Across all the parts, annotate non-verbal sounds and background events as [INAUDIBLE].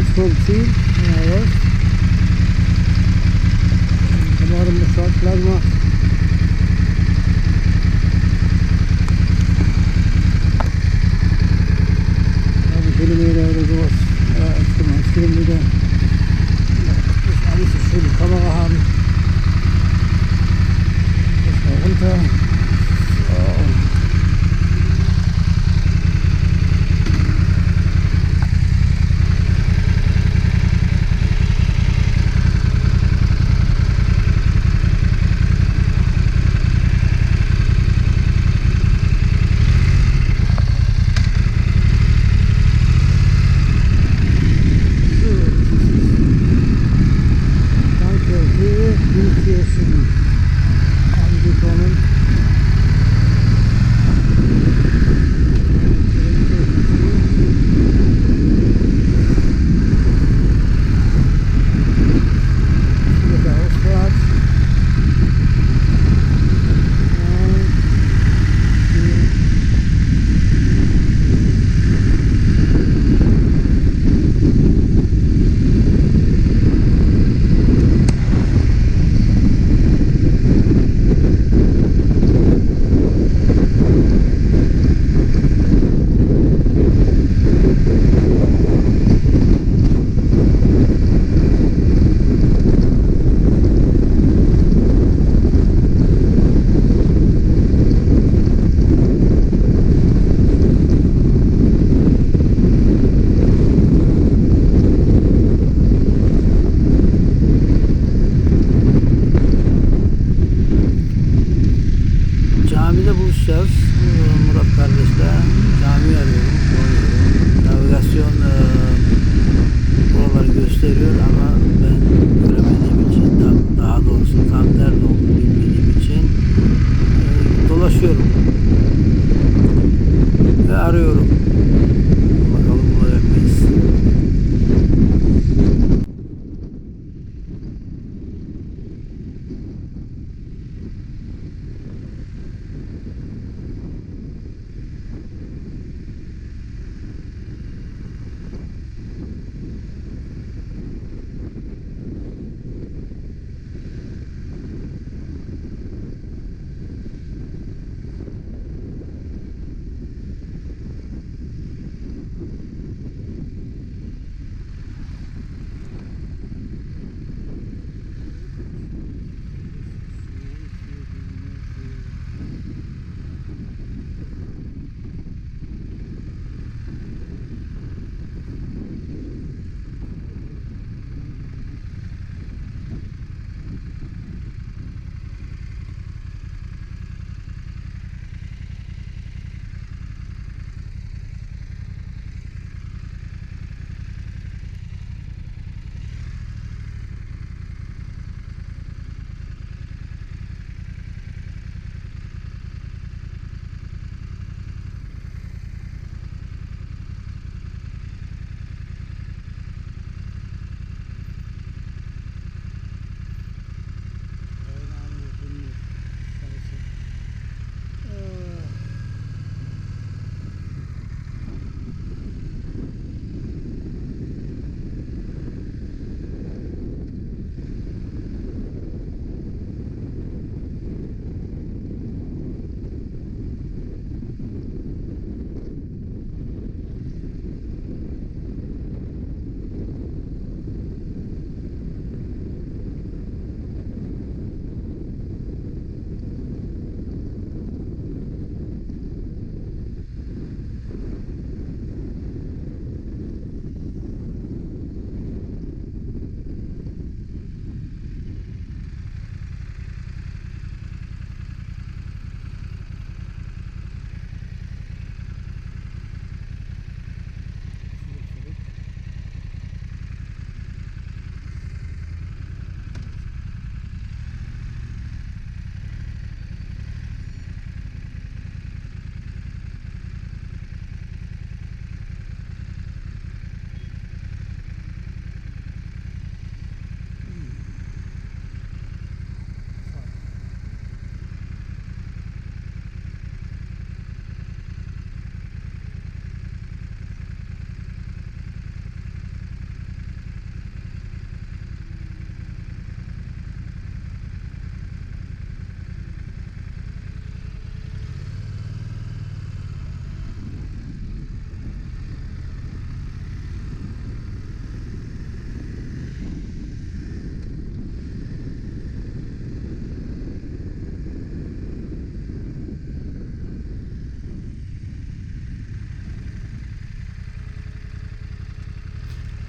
Route 14 IRS. Tomorrow, plasma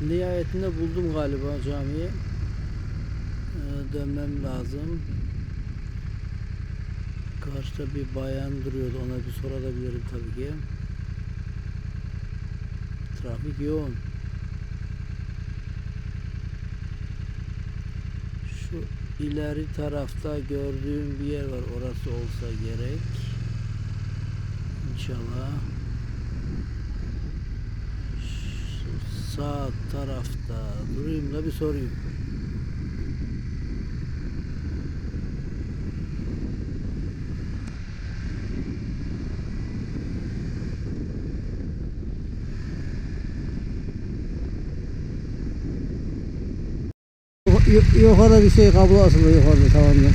Nihayetinde buldum galiba camiyi. Ee, dönmem lazım. Karşıda bir bayan duruyordu. Ona bir sorabilirim tabii ki. Trafik yoğun. Şu ileri tarafta gördüğüm bir yer var. Orası olsa gerek. İnşallah. Şu sağ tarafta durayım da bir sorayım. Yukarıda bir şey kablo asılı yukarıda tamam ya.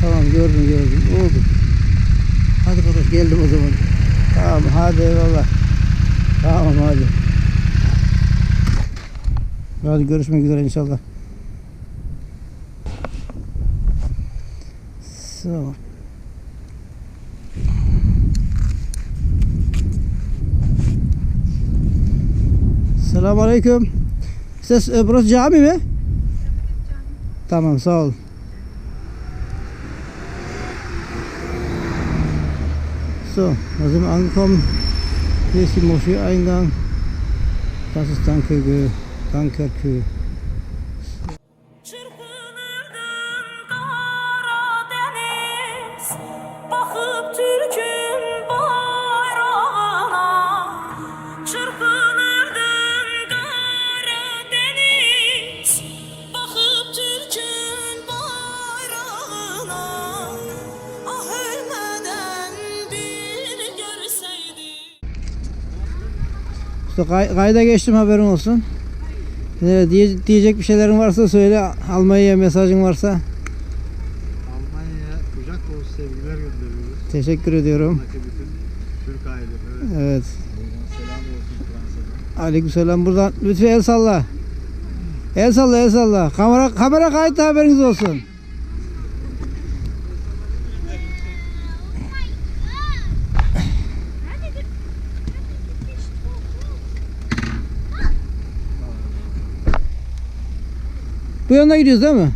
Tamam gördüm gördüm oldu. Hadi kardeş geldim o zaman. Tamam hadi eyvallah. Tamam hadi. Hadi görüşmek üzere inşallah. Tamam. Selamun Aleyküm. Ses, e, burası cami mi? Tamam sağ ol. So, da sind wir angekommen. Hier ist die Moschee-Eingang. Das ist Dankekö. Dankerkö. Türk'ün bayrağına. Ah İşte kay- kayda geçtim haberin olsun. Ee, diye, diyecek bir şeylerin varsa söyle. Almanya'ya mesajın varsa. Almanya'ya kucak dolusu sevgiler gönderiyoruz. Teşekkür ediyorum. Bütün Türk aileleri. Evet. Selam olsun Fransa'dan. Aleykümselam buradan lütfen el salla. El salla el salla. Kamera kamera kayıtta haberiniz olsun. Bu yana gidiyoruz değil mi?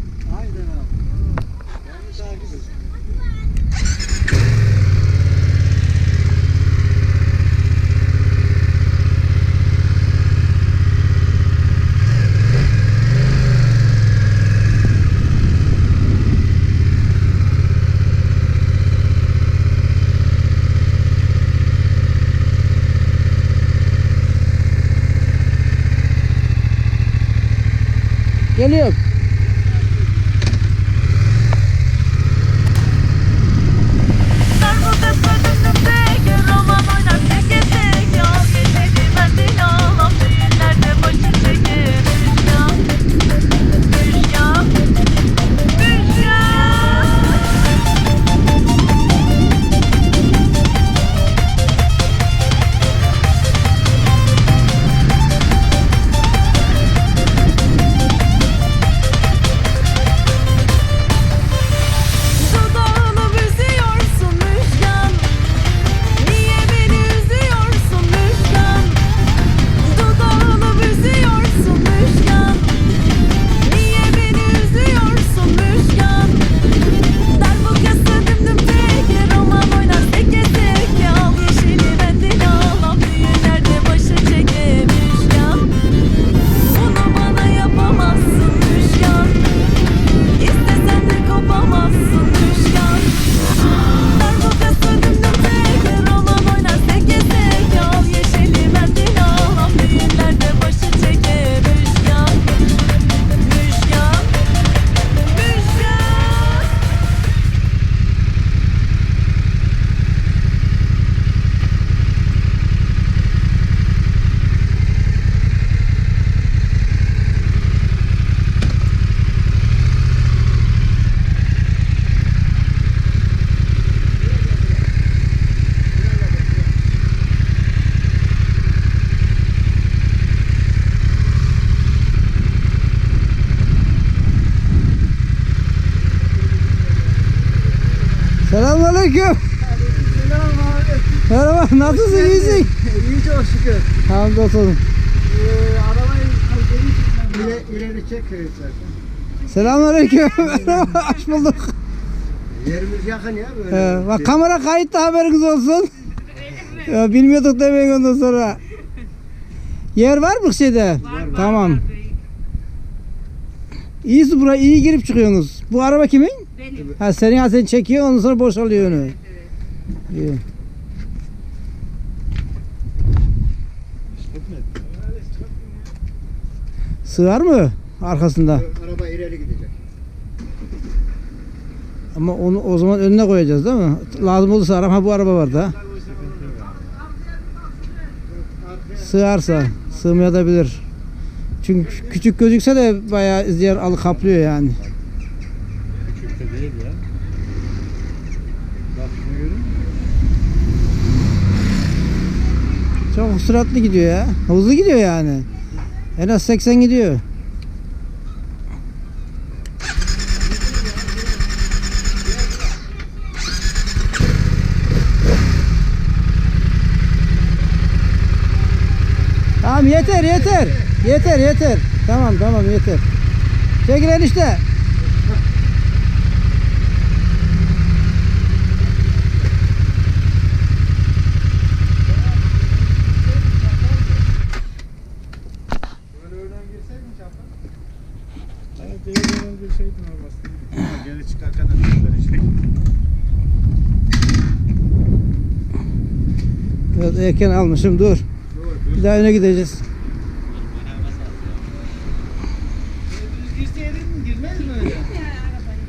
Selamünaleyküm. Selam abi. Merhaba nasılsın iyisin? İyi çok şükür. Hamdolsun. Ee, arabayı İleri, ileri çek istersen. Selamünaleyküm. [LAUGHS] Hoş bulduk. Yerimiz yakın ya böyle. Ee, bak kamera kayıtta haberiniz olsun. [LAUGHS] Ya, bilmiyorduk demeyin ondan sonra. Yer var mı şeyde? Tamam. İyisi buraya iyi girip çıkıyorsunuz. Bu araba kimin? Benim. Ha senin ha sen çekiyor ondan sonra boşalıyor onu. İyi. Sığar mı arkasında? Araba ileri gidecek. Ama onu o zaman önüne koyacağız değil mi? Lazım olursa arama bu araba var da. Sığarsa sığmayabilir. Çünkü küçük gözükse de bayağı yer al kaplıyor yani. Küçük de değil ya. Bak şunu görüyor musun? Çok süratli gidiyor ya. Hızlı gidiyor yani. En az 80 gidiyor. Tamam yeter yeter. Yeter yeter. Tamam tamam yeter. Çekil enişte. Böyle önden girseydin çapra. Evet, önden girseydin olmaz. Geri çıkarken de gösterecek. Evet, erken almışım dur. Bir daha öne gideceğiz.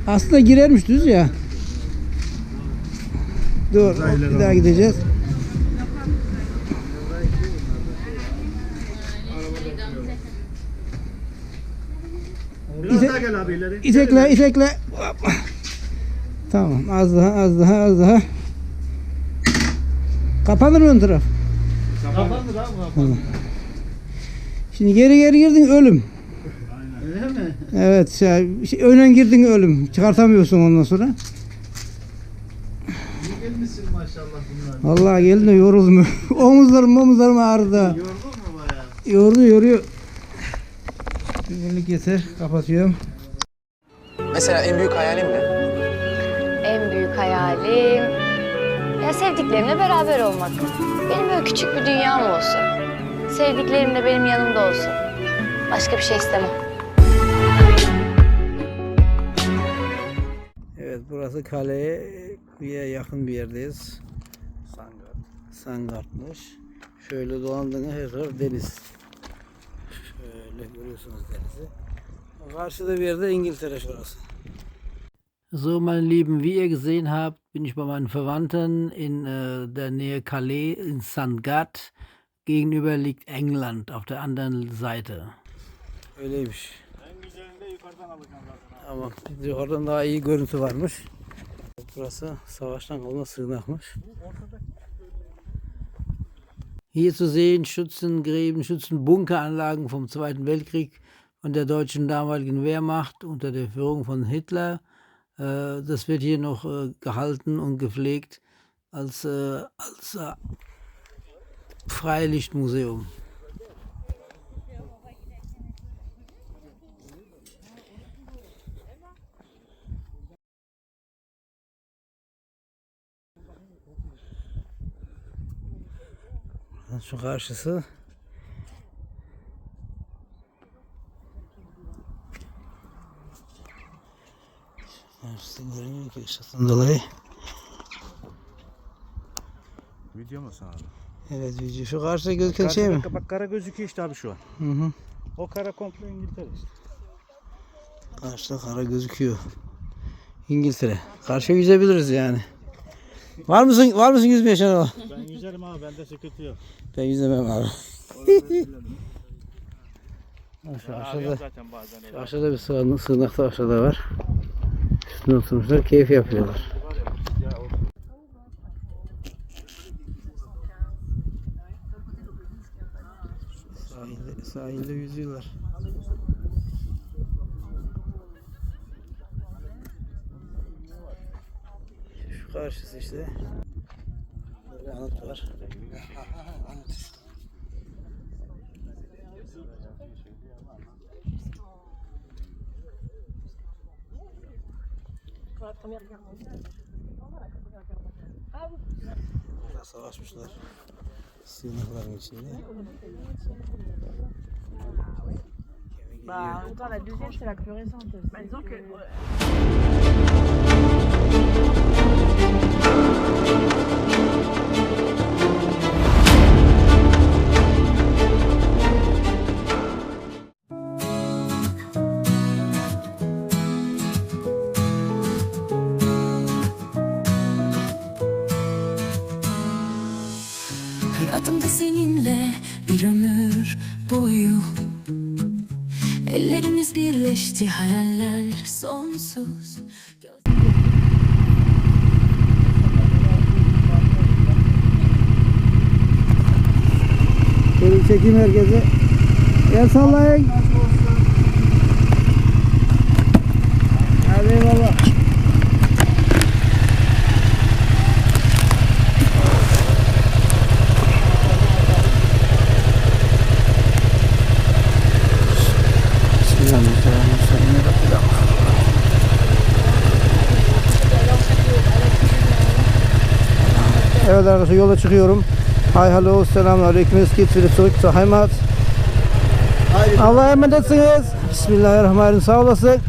Aslında girermiş düz ya. Dur bir daha gideceğiz. İte-. İtekle itekle. Tamam az daha az daha az daha. Kapanır mı ön taraf? Kapandı abi kapandı. Şimdi geri geri girdin ölüm. Öyle mi? Evet şey, şey, önden girdin ölüm. Çıkartamıyorsun ondan sonra. İyi gelmişsin maşallah bunlar. Vallahi geldi de yoruldum. [LAUGHS] omuzlarım omuzlarım ağrıdı. Yordun mu bayağı? Yordu yoruyor. Birlik yeter. Kapatıyorum. Mesela en büyük hayalin ne? En büyük hayalim ya sevdiklerimle beraber olmak. Benim böyle küçük bir dünyam olsun. Sevdiklerim de benim yanımda olsun. Başka bir şey istemem. Evet burası kaleye yakın bir yerdeyiz. Sangart. Sangartmış. Şöyle dolandığında her taraf deniz. Şöyle görüyorsunuz denizi. Karşıda bir yerde İngiltere şurası. So, meine Lieben, wie ihr gesehen habt, bin ich bei meinen Verwandten in äh, der Nähe Calais in Sangatte. Gegenüber liegt England auf der anderen Seite. Öyleymiş. En güzelini de yukarıdan alacağım zaten. Tamam. Yukarıdan daha iyi görüntü varmış. Burası savaştan kalma sığınakmış. Hier zu sehen Schützengräben, Schützenbunkeranlagen vom Zweiten Weltkrieg von der deutschen damaligen Wehrmacht unter der Führung von Hitler. Äh, Das wird hier noch äh, gehalten und gepflegt als, äh, als Freilichtmuseum. Şu karşısı. Karşısı görünüyor ki ışıktan dolayı. Video mu sana? Evet video. Şu karşıda gözüken şey mi? Bak kara gözüküyor işte abi şu an. Hı hı. O kara komple İngiltere işte. Karşıda kara gözüküyor. İngiltere. Karşıya yüzebiliriz yani. Var mısın? Var mısın yüzmeye Şenol? Ben yüzerim abi bende sıkıntı yok. Ben yüzemem abi. [LAUGHS] Şu aşağıda, aşağıda bir sığınak, sığınak da aşağıda var. Üstüne oturmuşlar, keyif yapıyorlar. Sahilde, sahilde yüzüyorlar. Şu karşısı işte. Böyle anıt var. Anıt. Savaşmışlar. Sığınakların içinde. Bah, en même temps, la deuxième, c'est la plus récente. disons que. Birleşti hayaller sonsuz Şöyle çekim herkese. El sallayın. Hadi eyvallah. Bismillahirrahmanirrahim. Evet arkadaşlar yola çıkıyorum. Hi, hallo, selamun aleyküm. Es geht wieder zurück zur Heimat. Allah'a emanetsiniz. Bismillahirrahmanirrahim. Sağ olasın.